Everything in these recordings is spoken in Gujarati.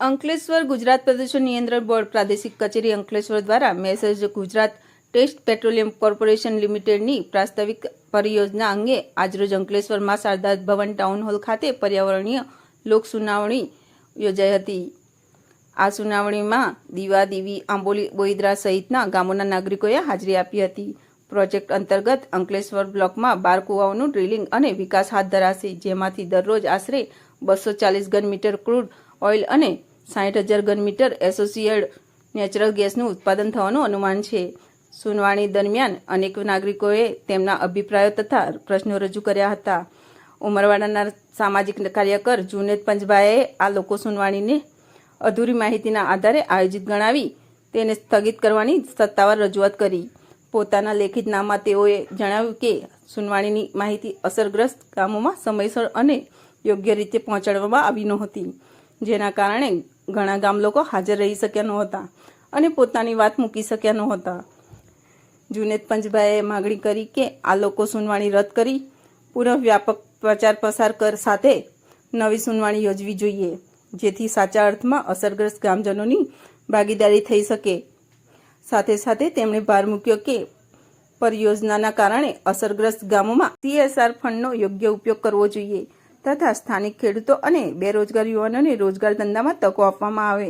અંકલેશ્વર ગુજરાત પ્રદૂષણ નિયંત્રણ બોર્ડ પ્રાદેશિક કચેરી અંકલેશ્વર દ્વારા message Gujarat state petroleum corporation લિમિટેડની પ્રાસ્તાવિક પરિયોજના અંગે આજરોજ અંકલેશ્વરમાં શારદા ભવન ટાઉન હોલ ખાતે પર્યાવરણીય લોક સુનાવણી યોજાઈ હતી. આ સુનાવણીમાં દીવા, દીવી, આંબોલી, બોઈદરા સહિતના ગામોના નાગરિકોએ હાજરી આપી હતી. પ્રોજેક્ટ અંતર્ગત અંકલેશ્વર બ્લોકમાં બાર કુવાઓનું ડ્રિલિંગ અને વિકાસ હાથ ધરાશે, જેમાંથી દરરોજ આશરે બસો ચાલીસ ઘન મીટર ક્રૂડ ઓઇલ અને સાઠ હજાર ઘન મીટર એસોસિએટ નેચરલ ગેસનું ઉત્પાદન થવાનું અનુમાન છે. સુનાવણી દરમિયાન અનેક નાગરિકોએ તેમના અભિપ્રાયો તથા પ્રશ્નો રજૂ કર્યા હતા. ઉમરવાડાના સામાજિક કાર્યકર જુનેદ પંચભાઈએ આ લોકો સુનાવણીને અધૂરી માહિતીના આધારે આયોજિત ગણાવી તેને સ્થગિત કરવાની સત્તાવાર રજૂઆત કરી. પોતાના લેખિત નામમાં તેઓએ જણાવ્યું કે, સુનાવણીની માહિતી અસરગ્રસ્ત ગામોમાં સમયસર અને યોગ્ય રીતે પહોંચાડવામાં આવી નહોતી. જેના કારણે ઘણા ગામ લોકો હાજર રહી શક્યા નહોતા અને પોતાની વાત મૂકી શક્યા નહોતા. જુનેદ પંચભાઈએ માગણી કરી કે આ લોકો સુનવાણી રદ કરી, પુનઃ વ્યાપક પ્રચાર પ્રસાર કર સાથે નવી સુનવાણી યોજવી જોઈએ, જેથી સાચા અર્થમાં અસરગ્રસ્ત ગામજનોની ભાગીદારી થઈ શકે. સાથે સાથે તેમણે ભાર મૂક્યો કે પરિયોજનાના કારણે અસરગ્રસ્ત ગામોમાં સીએસઆર ફંડનો યોગ્ય ઉપયોગ કરવો જોઈએ તથા સ્થાનિક ખેડૂતો અને બેરોજગાર યુવાનોને રોજગાર ધંધામાં તકો આપવામાં આવે.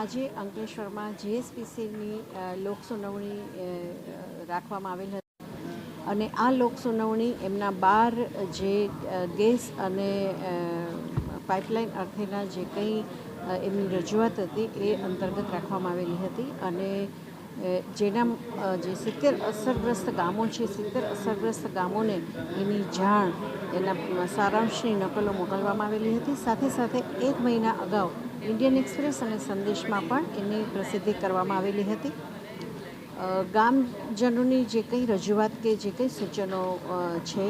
આજે અંકલેશ્વરમાં જીએસપીસીની લોક સુનાવણી રાખવામાં આવેલ હતી. અને આ લોક સુનાવણી એમના બાર જે ગેસ અને પાઇપલાઇન અર્થેના જે કંઈ એમની રજૂઆત હતી એ અંતર્ગત રાખવામાં આવેલી હતી. અને જેના જે સિત્તેર અસરગ્રસ્ત ગામો છે, સિત્તેર અસરગ્રસ્ત ગામોને એની જાણ, એના સારાંશની નકલો મોકલવામાં આવેલી હતી. સાથે સાથે એક મહિના અગાઉ ઇન્ડિયન એક્સપ્રેસ અને સંદેશમાં પણ એની પ્રસિદ્ધિ કરવામાં આવેલી હતી. ગામજનોની જે કંઈ રજૂઆત કે જે કંઈ સૂચનો છે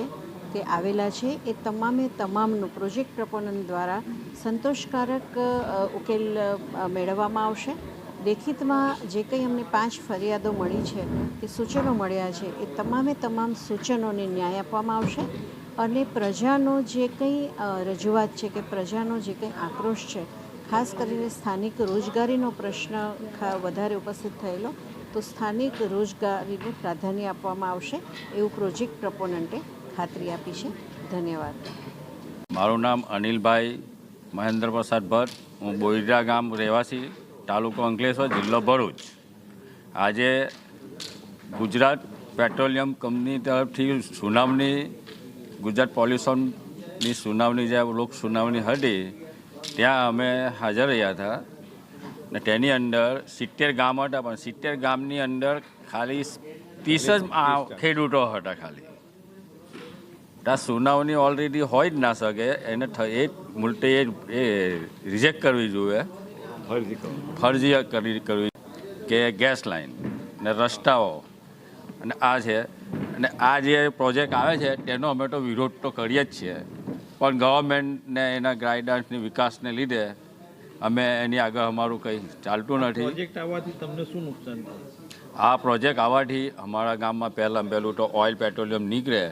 તે આવેલા છે, એ તમામે તમામનું પ્રોજેક્ટ પ્રપોનન્ટ દ્વારા સંતોષકારક ઉકેલ મેળવવામાં આવશે. લેખિતમાં જે કંઈ અમને પાંચ ફરિયાદો મળી છે કે સૂચનો મળ્યા છે, એ તમામે તમામ સૂચનોને ન્યાય આપવામાં આવશે અને પ્રજાનો જે કંઈ રજૂઆત છે કે પ્રજાનો જે કંઈ આક્રોશ છે, ખાસ કરીને સ્થાનિક રોજગારીનો પ્રશ્ન વધારે ઉપસ્થિત થયેલો, તો સ્થાનિક રોજગારીને પ્રાધાન્ય આપવામાં આવશે એવું પ્રોજેક્ટ પ્રપોનન્ટે ખાતરી આપી છે. ધન્યવાદ. મારું નામ અનિલભાઈ મહેન્દ્ર પ્રસાદ ભટ્ટ. હું બોઈરા ગામ રહેવાસી. તાલુકો અંકલેશ્વર, જિલ્લો ભરૂચ. આજે ગુજરાત પેટ્રોલિયમ કંપની તરફથી સુનાવણી, ગુજરાત પોલ્યુશનની સુનાવણી જે લોક સુનાવણી હતી, ત્યાં અમે હાજર રહ્યા હતા. ને તેની અંદર સિત્તેર ગામ હતા, પણ સિત્તેર ગામની અંદર ખાલી ત્રીસ જ ખેડૂતો હતા ખાલી. ત્યાં સુનાવણી ઓલરેડી હોય જ ના શકે, એને એ મુલતે એ રિજેક્ટ કરવી જોઈએ. ફરજી કરી કરવી કે ગેસ લાઈન ને રસ્તાઓ. અને આ છે અને આ જે પ્રોજેક્ટ આવે છે તેનો અમે તો વિરોધ તો કરીએ જ છીએ. પણ ગવર્મેન્ટને એના ગાઈડન્સની વિકાસને લીધે અમે એની આગળ અમારું કંઈ ચાલતું નથી. પ્રોજેક્ટ આવવાથી તમને શું નુકસાન આ પ્રોજેક્ટ આવવાથી અમારા ગામમાં પહેલાં પહેલું તો ઓઇલ પેટ્રોલિયમ નીકળે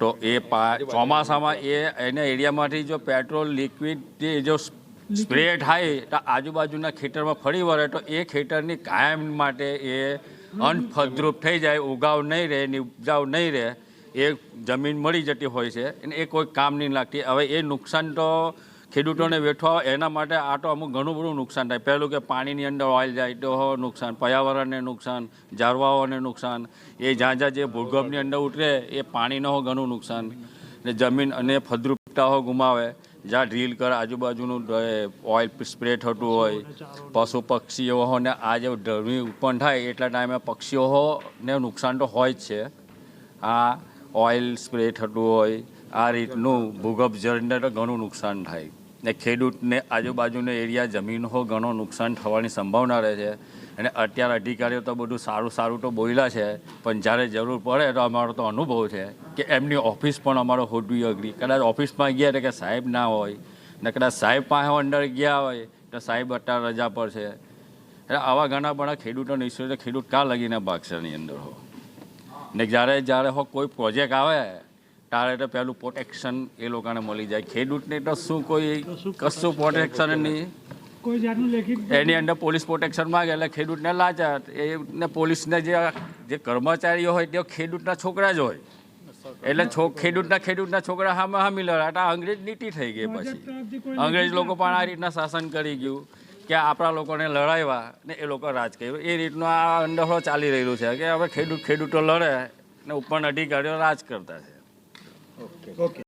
તો એ પા ચોમાસામાં એ એના એરિયામાંથી જો પેટ્રોલ લિક્વિડ જે જો સ્પ્રે થાય, તો આજુબાજુના ખેતરમાં ફરી વળે, તો એ ખેતરની કાયમ માટે એ અનફદ્રુપ થઈ જાય, ઉગાવ નહીં રહે, ને ઉપજાવ નહીં રહે, એ જમીન મળી જતી હોય છે, અને એ કોઈ કામ નહીં લાગતી. હવે એ નુકસાન તો ખેડૂતોને વેઠવા, એના માટે આ તો અમુક ઘણું બધું નુકસાન થાય. પહેલું કે પાણીની અંદર ઓઇલ જાય, તો નુકસાન, પર્યાવરણને નુકસાન ઝાડવાઓને નુકસાન, એ જ્યાં જ્યાં જે ભૂગર્ભની અંદર ઉતરે, એ પાણીનો ઘણું નુકસાન. ને જમીન અને ફદ્રુપતા હો ગુમાવે. જ્યાં ડ્રીલ કર, આજુબાજુનું ઓઇલ સ્પ્રે થતું હોય, પશુ પક્ષીઓને આ જે ગરમી ઉત્પન્ન થાય એટલા ટાઈમે પક્ષીઓને નુકસાન તો હોય જ છે. આ ઓઇલ સ્પ્રે થતું હોય, આ રીતનું ભૂગર્ભ જળને તો ઘણું નુકસાન થાય. ને ખેડૂતને આજુબાજુનો એરિયા જમીન હો ઘણું નુકસાન થવાની સંભાવના રહે છે. અને અત્યારે અધિકારીઓ તો બધું સારું સારું તો બોલ્યા છે પણ જ્યારે જરૂર પડે તો અમારો તો અનુભવ છે કે એમની ઓફિસ પણ અમારો હોડવી અઘરી. કદાચ ઓફિસમાં ગયા એટલે કે સાહેબ ના હોય ને કદાચ સાહેબ પાસે અંદર ગયા હોય તો સાહેબ અત્યારે રજા પર છે. એટલે આવા ઘણા બધા ખેડૂતો નિશ્ચિત ખેડૂત કાં લગીને ભાગશે અંદર હો? ને જ્યારે જ્યારે હો કોઈ પ્રોજેક્ટ આવે તારે તો પહેલું પ્રોટેક્શન એ લોકોને મળી જાય. ખેડૂતને તો શું કોઈ કશું પ્રોટેક્શન નહીં. કોઈ જાતનું લેખિત એની અંદર પોલીસ પ્રોટેક્શન માંગે એટલે ખેડૂતને લાચાર. એને પોલીસને જે જે કર્મચારીઓ હોય તે ખેડૂતના છોકરા જ હોય. એટલે ખેડૂતના ખેડૂતના છોકરા હામે હામી લડાટ આ અંગ્રેજ નીતિ થઈ ગઈ પછી. અંગ્રેજ લોકો પણ આ રીતના શાસન કરી ગયું કે આપણા લોકોને લડાવ્યા ને એ લોકો રાજ કર્યું. એ રીતનું આ અંડફળો ચાલી રહ્યું છે કે હવે ખેડૂત ખેડૂતો લડે ને ઉપરના અધિકારીઓ રાજ કરતા છે. ઓકે.